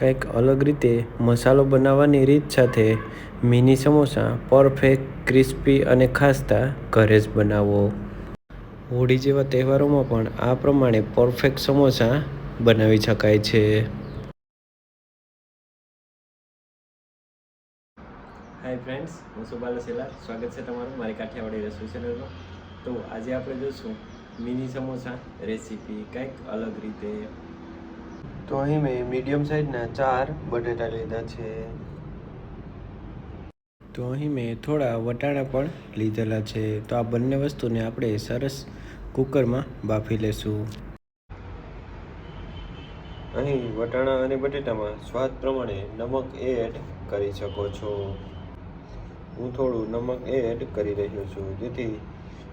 કંઈક અલગ રીતે મસાલો બનાવવાની રીત સાથે મિની સમોસા પરફેક્ટ, ક્રિસ્પી અને ખાસ્તા ઘરે જ બનાવો. હોળી જેવા તહેવારોમાં પણ આ પ્રમાણે પરફેક્ટ સમોસા બનાવી શકાય છે. હાય ફ્રેન્ડ્સ હું સુબાલ સેલા. સ્વાગત છે તમારું મારી કાઠિયાવાડી રસોઈ ચેનલમાં તો આજે આપણે જોઈશું મિની સમોસા રેસીપી કંઈક અલગ રીતે તો અહીં મેં મીડિયમ સાઇઝના ચાર બટેટા લીધા છે. તો અહીં મેં થોડા વટાણા પણ લીધેલા છે. તો આ બંને વસ્તુને આપણે સરસ કુકરમાં બાફી લેશું. અહીં વટાણા અને બટેટામાં સ્વાદ પ્રમાણે નમક એડ કરી શકો છો. હું થોડું નમક એડ કરી રહ્યો છું. જેથી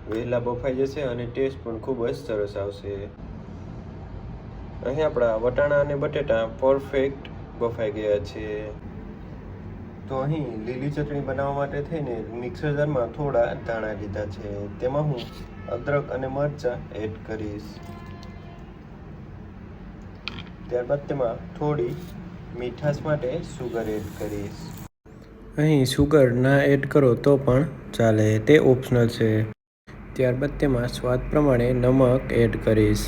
વહેલા બફાઈ જશે અને ટેસ્ટ પણ ખૂબ જ સરસ આવશે. અહીં આપણા વટાણા અને બટેટા પરફેક્ટ બફાઈ ગયા છે તો અહીં લીલી ચટણી બનાવવા માટે થઈને મિક્સર જારમાં થોડા ધાણા લીધા છે. તેમાં હું અદરક અને મરચાં એડ કરીશ. ત્યારબાદ તેમાં થોડી મીઠાશ માટે સુગર એડ કરીશ. અહીં સુગર ના એડ કરો તો પણ ચાલે, તે ઓપ્શનલ છે. ત્યારબાદ તેમાં સ્વાદ પ્રમાણે નમક એડ કરીશ.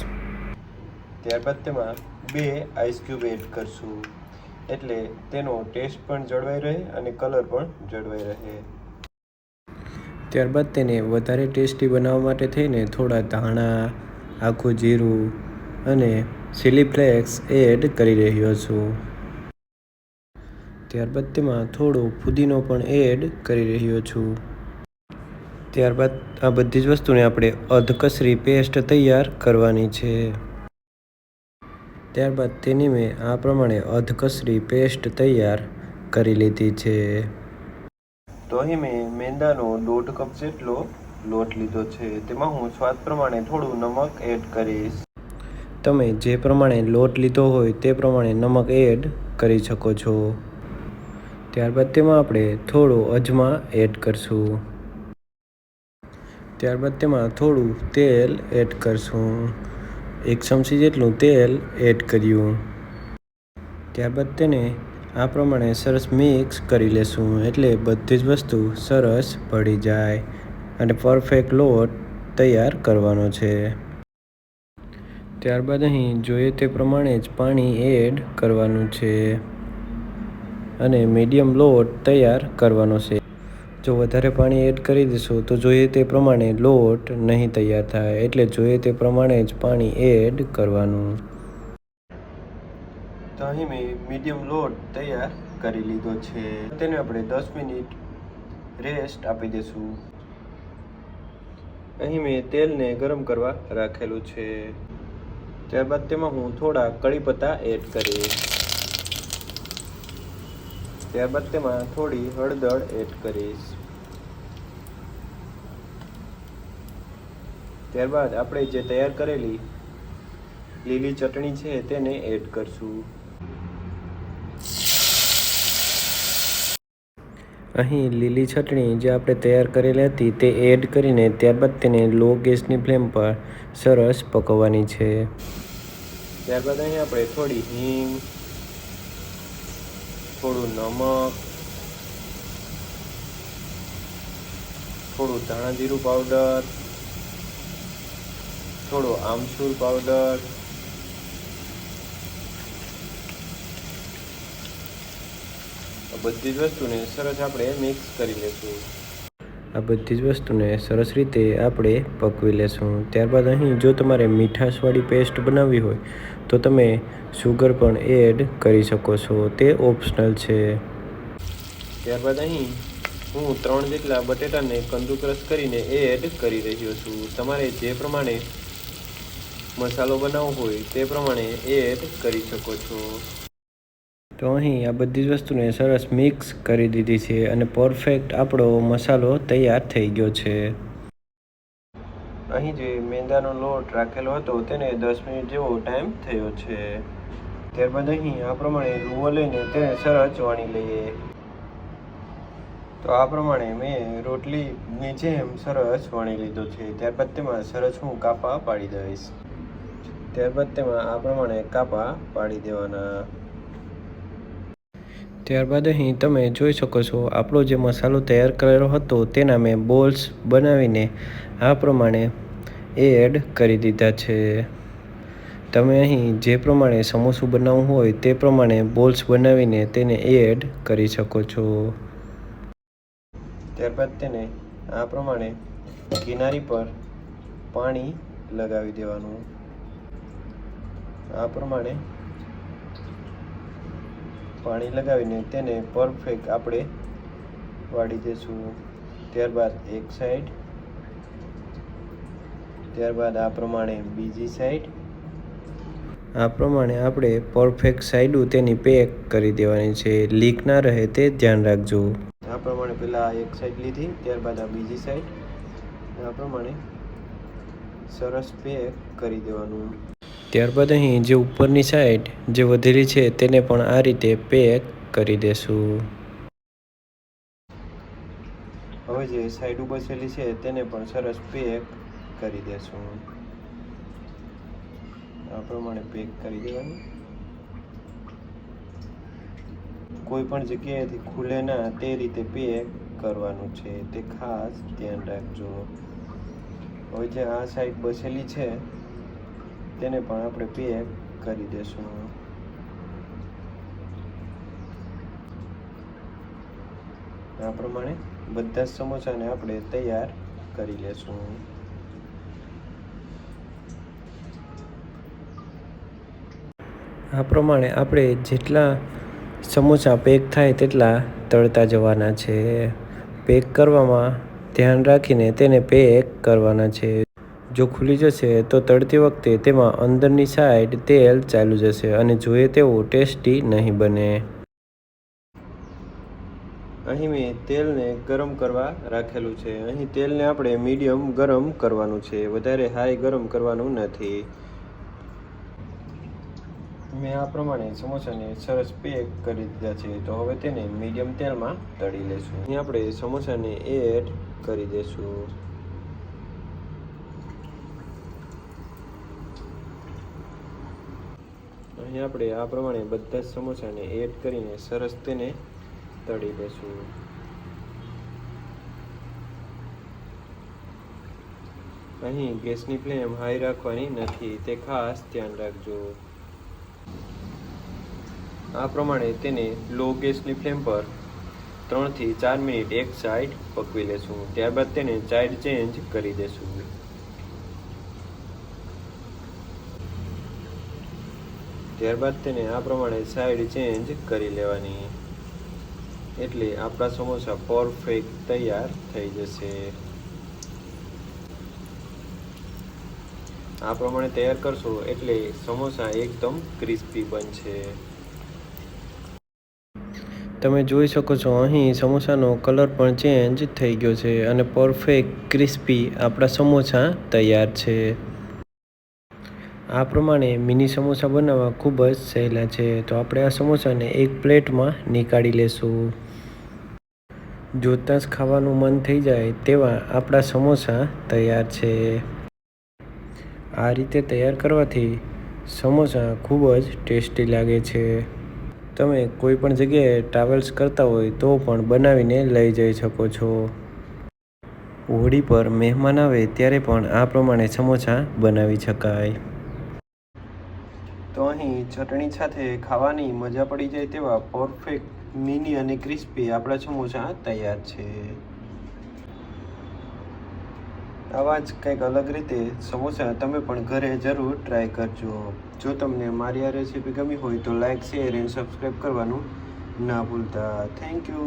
ત્યારબાદ તેમાં બે આઈસ ક્યુબ એડ કરશું. એટલે તેનો ટેસ્ટ પણ જળવાઈ રહે અને કલર પણ જળવાઈ રહે. ત્યારબાદ તેને વધારે ટેસ્ટી બનાવવા માટે થઈને થોડા ધાણા, આખું જીરું અને ચીલી ફ્લેક્સ એડ કરી રહ્યો છું. ત્યારબાદ તેમાં થોડો ફુદીનો પણ એડ કરી રહ્યો છું. ત્યારબાદ આ બધી જ વસ્તુને આપણે અધકસરી પેસ્ટ તૈયાર કરવાની છે. ત્યારબાદ તેની મેં આ પ્રમાણે અધકસરી પેસ્ટ તૈયાર કરી લીધી છે. તો અહીં મેં મેંદાનો દોઢ કપ જેટલો લોટ લીધો છે. તેમાં હું સ્વાદ પ્રમાણે થોડું નમક એડ કરીશ. તમે જે પ્રમાણે લોટ લીધો હોય તે પ્રમાણે નમક એડ કરી શકો છો. ત્યારબાદ તેમાં આપણે થોડો અજમા એડ કરશું. ત્યારબાદ તેમાં થોડું તેલ એડ કરશું. એક ચમચી જેટલું તેલ એડ કર્યું. ત્યારબાદ તેને આ પ્રમાણે સરસ મિક્સ કરી લેશું એટલે બધી જ વસ્તુ સરસ પડી જાય અને પરફેક્ટ લોટ તૈયાર કરવાનો છે. ત્યારબાદ અહીં જોઈએ તે પ્રમાણે જ પાણી એડ કરવાનું છે અને મીડિયમ લોટ તૈયાર કરવાનો છે. જો વધારે પાણી એડ કરી દઈશું, તો જોઈએ તે પ્રમાણે લોટ નહીં તૈયાર થાય. એટલે જોઈએ તે પ્રમાણે જ પાણી એડ કરવાનું. તો અહીં મેં મીડિયમ લોટ તૈયાર કરી લીધો છે. તેને આપણે દસ મિનિટ રેસ્ટ આપી દઈશું. અહીં મેં તેલને ગરમ કરવા રાખેલું છે. ત્યારબાદ તેમાં હું થોડા કળી પત્તા એડ કરીશ. ત્યારબાદ તેમાં થોડી હળદર એડ કરીશ. ત્યારબાદ આપણે જે તૈયાર કરેલી લીલી ચટણી છે તેને એડ કરશું. અહીં લીલી ચટણી જે આપણે તૈયાર કરેલી હતી તે એડ કરીને ત્યારબાદ તેને લો ગેસની ફ્લેમ પર સરસ પકવવાની છે. ત્યારબાદ અહીં આપણે થોડી હિંગ થોડું નમક થોડું ધાણા જીરું પાવડર થોડો આમચૂર પાવડર બધી જ વસ્તુને સરસ આપણે મિક્સ કરી લેશું. આ બધી જ વસ્તુને સરસ રીતે આપણે પકવી લેશું. ત્યારબાદ અહીં જો તમારે મીઠાશવાળી પેસ્ટ બનાવવી હોય તો તમે સુગર પણ એડ કરી શકો છો. તે ઓપ્શનલ છે. ત્યારબાદ અહીં હું ત્રણ જેટલા બટેટાને કંદુક્રશ કરીને એડ કરી રહ્યો છું. તમારે જે પ્રમાણે મસાલો બનાવવો હોય તે પ્રમાણે એડ કરી શકો છો. તો અહીં આ બધી જ વસ્તુને સરસ મિક્સ કરી દીધી છે અને પરફેક્ટ આપણો મસાલો તૈયાર થઈ ગયો છે. અહીં જે મેંદાનો લોટ રાખેલો હતો તેને દસ મિનિટ જેવો ટાઈમ થયો છે. ત્યારબાદ અહીં આ પ્રમાણે રૂવો લઈને તેને સરસ વણી લઈએ. તો આ પ્રમાણે મેં રોટલીની જેમ સરસ વણી લીધો છે. ત્યારબાદ તેમાં સરસ હું કાપા પાડી દઈશ. ત્યારબાદ તેમાં આ પ્રમાણે કાપા પાડી દેવાના. ત્યારબાદ અહીં તમે જોઈ શકો છો, આપણો જે મસાલો તૈયાર કરેલો હતો તેના મેં બોલ્સ બનાવીને આ પ્રમાણે એડ કરી દીધા છે. તમે અહીં જે પ્રમાણે સમોસું બનાવવું હોય તે પ્રમાણે બોલ્સ બનાવીને તેને એડ કરી શકો છો. ત્યારબાદ તેને આ પ્રમાણે કિનારી પર પાણી લગાવી દેવાનું. આ પ્રમાણે પાણી લગાવીને તેને પરફેક્ટ આપણે વાળી દઈશું ત્યારબાદ એક સાઈડ ત્યારબાદ આ પ્રમાણે બીજી સાઈડ આ પ્રમાણે આપણે પરફેક્ટ સાઈડું તેની પેક કરી દેવાની છે. લીક ના રહે તે ધ્યાન રાખજો. આ પ્રમાણે પહેલાં એક સાઈડ લીધી, ત્યારબાદ આ બીજી સાઈડ આ પ્રમાણે સરસ પેક કરી દેવાનું. ત્યારબાદ અહીં જે ઉપરની સાઈડ જે વધેલી છે તેને પણ આ રીતે પેક કરી દેશું. હવે જે સાઈડ બચેલી છે તેને પણ સરસ પેક કરી દેશું. આ પ્રમાણે પેક કરી દેવાનું. કોઈ પણ જગ્યાએથી ખુલે ના તે રીતે પેક કરવાનું છે. તે ખાસ ધ્યાન રાખજો. હવે જે આ સાઈડ બસેલી છે તેને પણ આપણે પેક કરી દેશું આ પ્રમાણે બધા સમોસાને આપણે તૈયાર કરી લેશું. આ પ્રમાણે આપણે જેટલા સમોસા પેક થાય તેટલા તળતા જવાના છે. પેક કરવામાં ધ્યાન રાખીને તેને પેક કરવાના છે. જો ખુલી જશે તો તળતી વખતે તેમાં અંદરની સાઈડ તેલ ચાલુ જશે અને જોઈએ તેવો ટેસ્ટી નહીં બને. અહીં મેં તેલને ગરમ કરવા રાખેલું છે. અહીં તેલને આપણે મીડિયમ ગરમ કરવાનું છે. વધારે હાઈ ગરમ કરવાનું નથી. મેં આ પ્રમાણે સમોસાને સરસ પેક કરી દીધા છે. તો હવે તેને મીડિયમ તેલમાં તળી લેશું. અહીં આપણે સમોસાને એડ કરી દેશું. અહીં આપણે આ પ્રમાણે બધા જ સમોસાને એડ કરીને સરસ તેને તળી દઈશું અહીં ગેસની ફ્લેમ હાઈ રાખવાની નથી, તે ખાસ ધ્યાન રાખજો. આ પ્રમાણે તેને લો ગેસની ફ્લેમ પર ત્રણથી ચાર મિનિટ એક સાઈડ પકવી લેશું. ત્યારબાદ તેને સાઈડ ચેન્જ કરી દેશું. ત્યારબાદ તેને આ પ્રમાણે સાઈડ ચેન્જ કરી લેવાની. એટલે આપણા સમોસા પરફેક્ટ તૈયાર થઈ જશે. આ પ્રમાણે તૈયાર કરશો એટલે સમોસા એકદમ ક્રિસ્પી બનશે. તમે જોઈ શકો છો, અહીં સમોસાનો કલર પણ ચેન્જ થઈ ગયો છે અને પરફેક્ટ ક્રિસ્પી આપણા સમોસા તૈયાર છે. આ પ્રમાણે મિની સમોસા બનાવવા ખૂબ જ સહેલા છે, તો આપણે આ સમોસાને એક પ્લેટમાં નીકાળી લેશું. જોતાં જ ખાવાનું મન થઈ જાય તેવા આપણા સમોસા તૈયાર છે. આ રીતે તૈયાર કરવાથી સમોસા ખૂબ જ ટેસ્ટી લાગે છે. તમે કોઈ પણ જગ્યાએ ટ્રાવેલ્સ કરતા હોય તો પણ બનાવીને લઈ જઈ શકો છો. હોળી પર મહેમાન આવે ત્યારે પણ આ પ્રમાણે સમોસા બનાવી શકાય. તો અહીં ચટણી સાથે ખાવાની મજા પડી જાય તેવા પરફેક્ટ મિની અને ક્રિસ્પી આપણા સમોસા તૈયાર છે. આવા જ કંઈક અલગ રીતે સમોસા તમે પણ ઘરે જરૂર ટ્રાય કરજો. જો તમને મારી આ રેસીપી ગમી હોય તો લાઇક શેર એન્ડ સબસ્ક્રાઈબ કરવાનું ના ભૂલતા. Thank you